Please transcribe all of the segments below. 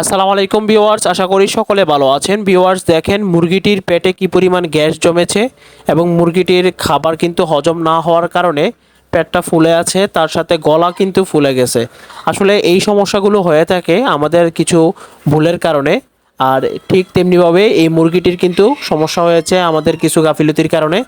আসসালামু আলাইকুম ভিউয়ার্স, আশা করি সকলে ভালো আছেন। ভিউয়ার্স, দেখেন মুরগিটির পেটে কি পরিমাণ গ্যাস জমেছে এবং মুরগিটির খাবার কিন্তু হজম না হওয়ার কারণে পেটটা ফুলে আছে, তার সাথে গলা কিন্তু ফুলে গেছে। আসলে এই সমস্যাগুলো হয়ে থাকে আমাদের কিছু ভুলের কারণে, আর ঠিক তেমনিভাবে এই মুরগিটির কিন্তু সমস্যা হয়েছে আমাদের কিছু গাফিলতির কারণে।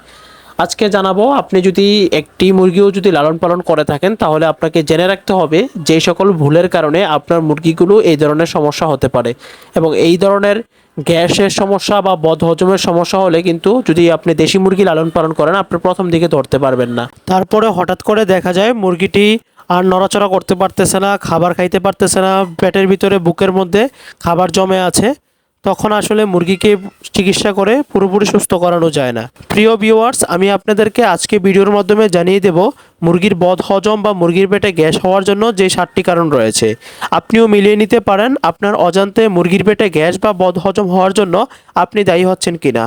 আজকে জানাব, আপনি যদি একটি মুরগিও যদি লালন পালন করে থাকেন, তাহলে আপনাকে জেনে রাখতে হবে যে সকল ভুলের কারণে আপনার মুরগিগুলো এই ধরনের সমস্যা হতে পারে। এবং এই ধরনের গ্যাসের সমস্যা বা বদহজমের সমস্যা হলে কিন্তু যদি আপনি দেশি মুরগি লালন পালন করেন, আপনি প্রথম দিকে ধরতে পারবেন না। তারপরে হঠাৎ করে দেখা যায় মুরগিটি আর নড়াচড়া করতে পারতেছে না, খাবার খাইতে পারতেছে না, পেটের ভিতরে, বুকের মধ্যে খাবার জমে আছে। তখন আসলে মুরগিকে চিকিৎসা করে পুরোপুরি সুস্থ করানো যায় না। প্রিয় ভিউয়ার্স আমি আপনাদেরকে আজকে ভিডিওর মাধ্যমে জানিয়ে দেব, মুরগির বদ হজম বা মুরগির পেটে গ্যাস হওয়ার জন্য যে সাতটি কারণ রয়েছে। আপনিও মিলিয়ে নিতে পারেন, আপনার অজান্তে মুরগির পেটে গ্যাস বা বদ হজম হওয়ার জন্য আপনি দায়ী হচ্ছেন কিনা।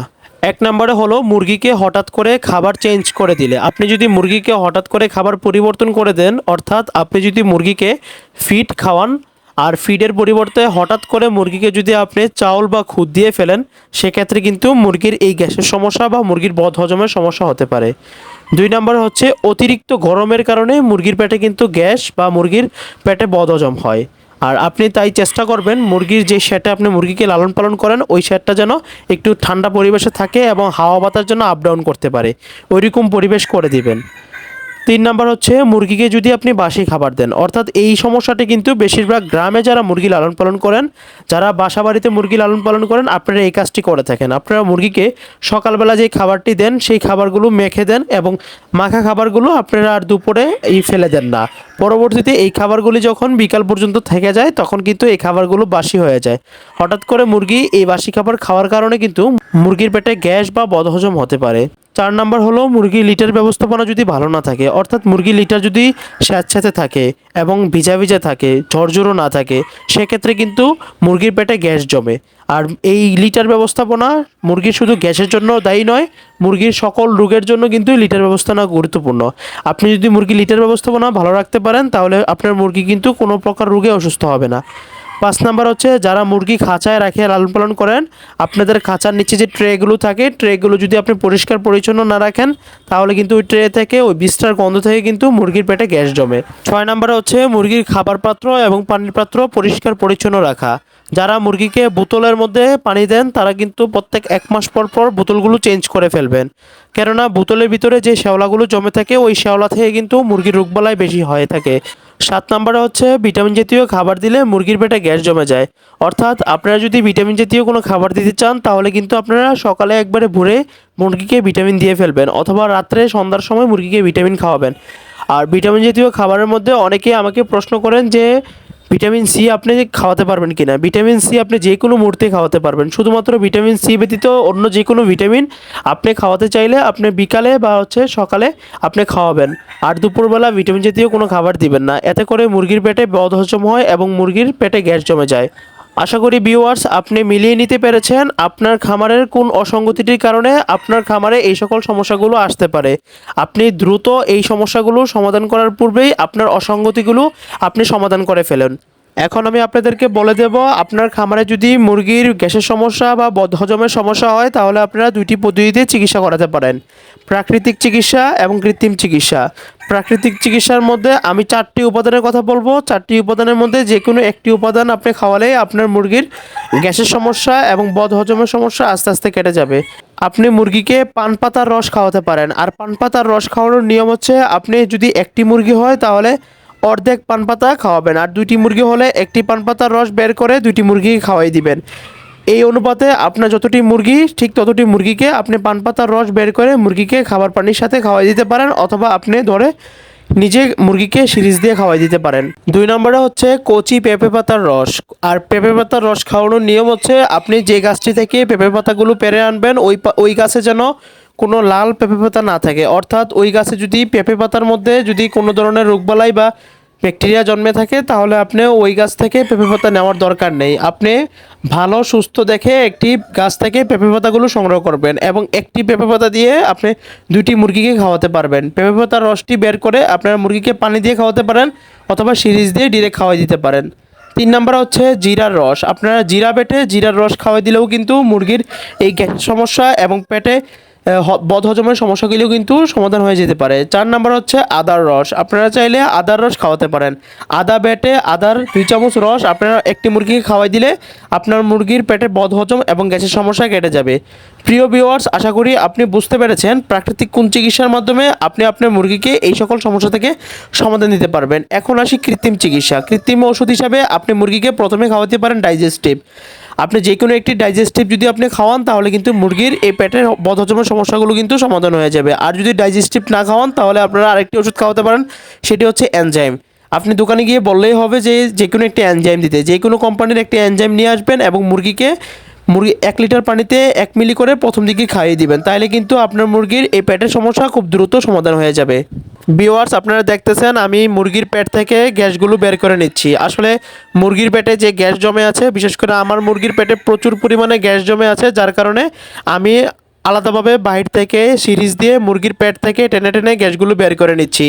এক নম্বরে হলো, মুরগিকে হঠাৎ করে খাবার চেঞ্জ করে দিলে। আপনি যদি মুরগিকে হঠাৎ করে খাবার পরিবর্তন করে দেন, অর্থাৎ আপনি যদি মুরগিকে ফিট খাওয়ান আর ফিডের পরিবর্তে হঠাৎ করে মুরগিকে যদি আপনি চাউল বা খুদ দিয়ে ফেলেন, সেক্ষেত্রে কিন্তু মুরগির এই গ্যাসের সমস্যা বা মুরগির বদ হজমের সমস্যা হতে পারে। দুই নম্বর হচ্ছে অতিরিক্ত গরমের কারণে মুরগির পেটে কিন্তু গ্যাস বা মুরগির পেটে বদ হজম হয়। আর আপনি তাই চেষ্টা করবেন মুরগির যে শেডে আপনি মুরগিকে লালন পালন করেন, ওই শেডটা যেন একটু ঠান্ডা পরিবেশে থাকে এবং হাওয়া বাতাস যেন আপ ডাউন করতে পারে। ওইরকম পরিবেশ করে দিবেন। তিন নাম্বার হচ্ছে, মুরগিকে যদি আপনি বাসি খাবার দেন, অর্থাৎ এই সমস্যাটি কিন্তু বেশিরভাগ গ্রামে যারা মুরগি লালন পালন করেন, যারা বাসা বাড়িতে মুরগি লালন পালন করেন, আপনারা এই কাজটি করে থাকেন। আপনারা মুরগিকে সকালবেলা যে খাবারটি দেন, সেই খাবারগুলো মেখে দেন এবং মাখা খাবারগুলো আপনারা আর দুপুরে এই ফেলে দেন না। পরবর্তীতে এই খাবারগুলি যখন বিকাল পর্যন্ত থেকে যায়, তখন কিন্তু এই খাবারগুলো বাসি হয়ে যায়। হঠাৎ করে মুরগি এই বাসি খাবার খাওয়ার কারণে কিন্তু মুরগির পেটে গ্যাস বা বদহজম হতে পারে। চার নাম্বার হলো, মুরগি লিটার ব্যবস্থাপনা যদি ভালো না থাকে, অর্থাৎ মুরগি লিটার যদি স্যাঁতস্যাঁতে থাকে এবং ভিজা ভিজা থাকে, ঝরঝরো না থাকে, সেক্ষেত্রে কিন্তু মুরগির পেটে গ্যাস জমে। আর এই লিটার ব্যবস্থাপনা মুরগির শুধু গ্যাসের জন্য দায়ী নয়, মুরগির সকল রোগের জন্য কিন্তু লিটার ব্যবস্থাপনা গুরুত্বপূর্ণ। আপনি যদি মুরগি লিটার ব্যবস্থাপনা ভালো রাখতে পারেন, তাহলে আপনার মুরগি কিন্তু কোনো প্রকার রোগে অসুস্থ হবে না। পাঁচ নাম্বার হচ্ছে যারা মুরগি খাঁচায় রাখে লালন পালন করেন, আপনাদের খাঁচার নিচে যে ট্রেগুলো থাকে, ট্রেগুলো যদি আপনি পরিষ্কার পরিচ্ছন্ন না রাখেন, তাহলে কিন্তু ওই ট্রে থেকে, ওই বিস্তার গন্ধ থেকে কিন্তু মুরগির পেটে গ্যাস জমে। ছয় নাম্বারে হচ্ছে মুরগির খাবার পাত্র এবং পানির পাত্র পরিষ্কার পরিচ্ছন্ন রাখা। যারা মুরগিকে বোতলের মধ্যে পানি দেন, তারা কিন্তু প্রত্যেক এক মাস পর পর বোতলগুলো চেঞ্জ করে ফেলবেন। কেননা বোতলের ভিতরে যে শ্যাওলাগুলো জমে থাকে, ওই শ্যাওলা থেকে কিন্তু মুরগির রোগবালাই বেশি হয়ে থাকে। সাত নম্বরে হচ্ছে ভিটামিন জাতীয় খাবার দিলে মুরগির পেটে গ্যাস জমে যায়। অর্থাৎ আপনারা যদি ভিটামিন জাতীয় কোনো খাবার দিতে চান, তাহলে কিন্তু আপনারা সকালে একবারে ভোরে মুরগিকে ভিটামিন দিয়ে ফেলবেন অথবা রাত্রে সন্ধ্যার সময় মুরগিকে ভিটামিন খাওয়াবেন। আর ভিটামিন জাতীয় খাবারের মধ্যে অনেকে আমাকে প্রশ্ন করেন যে ভিটামিন সি আপনি খাওয়াতে পারবেন কিনা? ভিটামিন সি আপনি যে কোনো মুহূর্তে খাওয়াতে পারবেন। শুধুমাত্র ভিটামিন সি ব্যতীত অন্য যে কোনো ভিটামিন আপনি খাওয়াতে চাইলে আপনি বিকালে বা হচ্ছে সকালে আপনি খাওয়াবেন। আর দুপুরবেলা ভিটামিন জাতীয় কোনো খাবার দিবেন না। এতে করে মুরগির পেটে বদহজম হয় এবং মুরগির পেটে গ্যাস জমে যায়। আশা করি ভিউয়ার্স আপনি মিলিয়ে নিতে পেরেছেন আপনার খামারের কোন অসঙ্গতিটির কারণে আপনার খামারে এই সকল সমস্যাগুলো আসতে পারে। আপনি দ্রুত এই সমস্যাগুলো সমাধান করার পূর্বেই আপনার অসঙ্গতিগুলো আপনি সমাধান করে ফেলেন। এখন আমি আপনাদেরকে বলে দেব, আপনার খামারে যদি মুরগির গ্যাসের সমস্যা বা বদহজমের সমস্যা হয়, তাহলে আপনারা দুইটি পদ্ধতিতে চিকিৎসা করাতে পারেন। প্রাকৃতিক চিকিৎসা এবং কৃত্রিম চিকিৎসা। প্রাকৃতিক চিকিৎসার মধ্যে আমি চারটি উপাদানের কথা বলব। চারটি উপাদানের মধ্যে যে কোনো একটি উপাদান আপনি খাওয়ালে আপনার মুরগির গ্যাসের সমস্যা এবং বদহজমের সমস্যা আস্তে আস্তে কেটে যাবে। আপনি মুরগিকে পান পাতার রস খাওয়াতে পারেন। আর পান পাতার রস খাওয়ানোর নিয়ম হচ্ছে, আপনি যদি একটি মুরগি হয়, তাহলে অর্ধেক পান পাতা খাওয়াবেন আর দুইটি মুরগি হলে একটি পান পাতার রস বের করে দুইটি মুরগি খাওয়াই দিবেন। এই অনুপাতে আপনার যতটি মুরগি, ঠিক ততটি মুরগিকে আপনি পান পাতার রস বের করে মুরগিকে খাবার পানির সাথে খাওয়াই দিতে পারেন অথবা আপনি ধরে নিজে মুরগিকে সিরিজ দিয়ে খাওয়াই দিতে পারেন। দুই নম্বরে হচ্ছে কচি পেঁপে পাতার রস। আর পেঁপে পাতার রস খাওয়ানোর নিয়ম হচ্ছে আপনি যে গাছটি থেকে পেঁপে পাতাগুলো পেরে আনবেন, ওই ওই গাছে যেন কোনো লাল পেঁপে পাতা না থাকে। অর্থাৎ ওই গাছে যদি পেঁপে পাতার মধ্যে যদি কোনো ধরনের রোগবালাই বা ব্যাকটেরিয়া জন্মে থাকে, তাহলে আপনি ওই গাছ থেকে পেঁপে পাতা নেওয়ার দরকার নেই। আপনি ভালো, সুস্থ দেখে একটি গাছ থেকে পেঁপে পাতাগুলো সংগ্রহ করবেন এবং একটি পেঁপে পাতা দিয়ে আপনি দুইটি মুরগিকে খাওয়াতে পারবেন। পেঁপে পাতার রসটি বের করে আপনার মুরগিকে পানি দিয়ে খাওয়াতে পারেন অথবা সিরিজ দিয়ে ডিরেক্ট খাওয়াই দিতে পারেন। তিন নাম্বার হচ্ছে জিরার রস। আপনারা জিরা বেটে জিরার রস খাওয়াই দিলেও কিন্তু মুরগির এই গ্যাসের সমস্যা এবং পেটে বদ হজমের সমস্যাগুলিও কিন্তু সমাধান হয়ে যেতে পারে। চার নাম্বার হচ্ছে আদার রস। আপনারা চাইলে আদার রস খাওয়াতে পারেন। আদা বেটে আদার দুই চামচ রস আপনারা একটি মুরগিকে খাওয়াই দিলে আপনার মুরগির পেটে বদ হজম এবং গ্যাসের সমস্যা কেটে যাবে। প্রিয় ভিউয়ার্স আশা করি আপনি বুঝতে পেরেছেন। প্রাকৃতিক কোন চিকিৎসার মাধ্যমে আপনি আপনার মুরগিকে এই সকল সমস্যা থেকে সমাধান দিতে পারবেন। এখন আসি কৃত্রিম চিকিৎসা। কৃত্রিম ওষুধ হিসাবে আপনি মুরগিকে প্রথমে খাওয়াতে পারেন ডাইজেস্টিভ। আপনি যে কোনো একটি ডাইজেস্টিভ যদি আপনি খাওয়ান, তাহলে কিন্তু মুরগির এই পেটের বদহজমের সমস্যাগুলো কিন্তু সমাধান হয়ে যাবে। আর যদি ডাইজেস্টিভ না খাওয়ান, তাহলে আপনারা আরেকটি ওষুধ খাওয়াতে পারেন, সেটি হচ্ছে অ্যানজাইম আপনি দোকানে গিয়ে বললেই হবে যে যে কোনো একটি অ্যানজাইম দিতে। যে কোনো কোম্পানির একটি অ্যানজাইম নিয়ে আসবেন এবং মুরগিকে মুরগি এক লিটার পানিতে এক মিলি করে প্রথম দিকে খাইয়ে দিবেন। তাহলে কিন্তু আপনার মুরগির এই পেটের সমস্যা খুব দ্রুত সমাধান হয়ে যাবে। বিওয়ার্স আপনারা দেখতেছেন আমি মুরগির পেট থেকে গ্যাসগুলো বের করে নিচ্ছি। আসলে মুরগির পেটে যে গ্যাস জমে আছে, বিশেষ করে আমার মুরগির পেটে প্রচুর পরিমাণে গ্যাস জমে আছে, যার কারণে আমি আলাদাভাবে বাহির থেকে সিরিজ দিয়ে মুরগির পেট থেকে টেনে টেনে গ্যাসগুলো বের করে নিচ্ছি।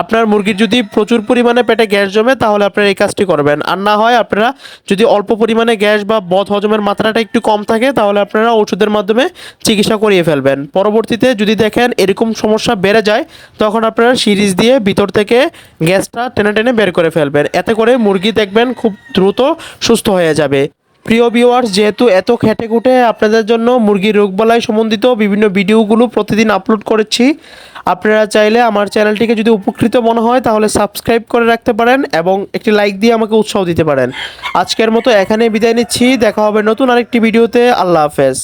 আপনার মুরগির যদি প্রচুর পরিমাণে পেটে গ্যাস জমে, তাহলে আপনারা এই কাজটি করবেন। আর না হয় আপনারা যদি অল্প পরিমাণে গ্যাস বা বদ হজমের মাত্রাটা একটু কম থাকে, তাহলে আপনারা ওষুধের মাধ্যমে চিকিৎসা করিয়ে ফেলবেন। পরবর্তীতে যদি দেখেন এরকম সমস্যা বেড়ে যায়, তখন আপনারা সিরিজ দিয়ে ভিতর থেকে গ্যাসটা টেনে টেনে বের করে ফেলবেন। এতে করে মুরগি দেখবেন খুব দ্রুত সুস্থ হয়ে যাবে। প্রিয় ভিউয়ার্স যেহেতু এত খেটে আপনাদের জন্য মুরগির রোগবালাই সম্বন্ধিত বিভিন্ন ভিডিওগুলো প্রতিদিন আপলোড করেছি, আপনারা চাইলে আমার চ্যানেলটিকে যদি উপকৃত মনে হয়, তাহলে সাবস্ক্রাইব করে রাখতে পারেন এবং একটি লাইক দিয়ে আমাকে উৎসাহ দিতে পারেন। আজকের মতো এখানে বিদায় নিচ্ছি, দেখা হবে নতুন আরেকটি ভিডিওতে, আল্লাহ হাফেজ।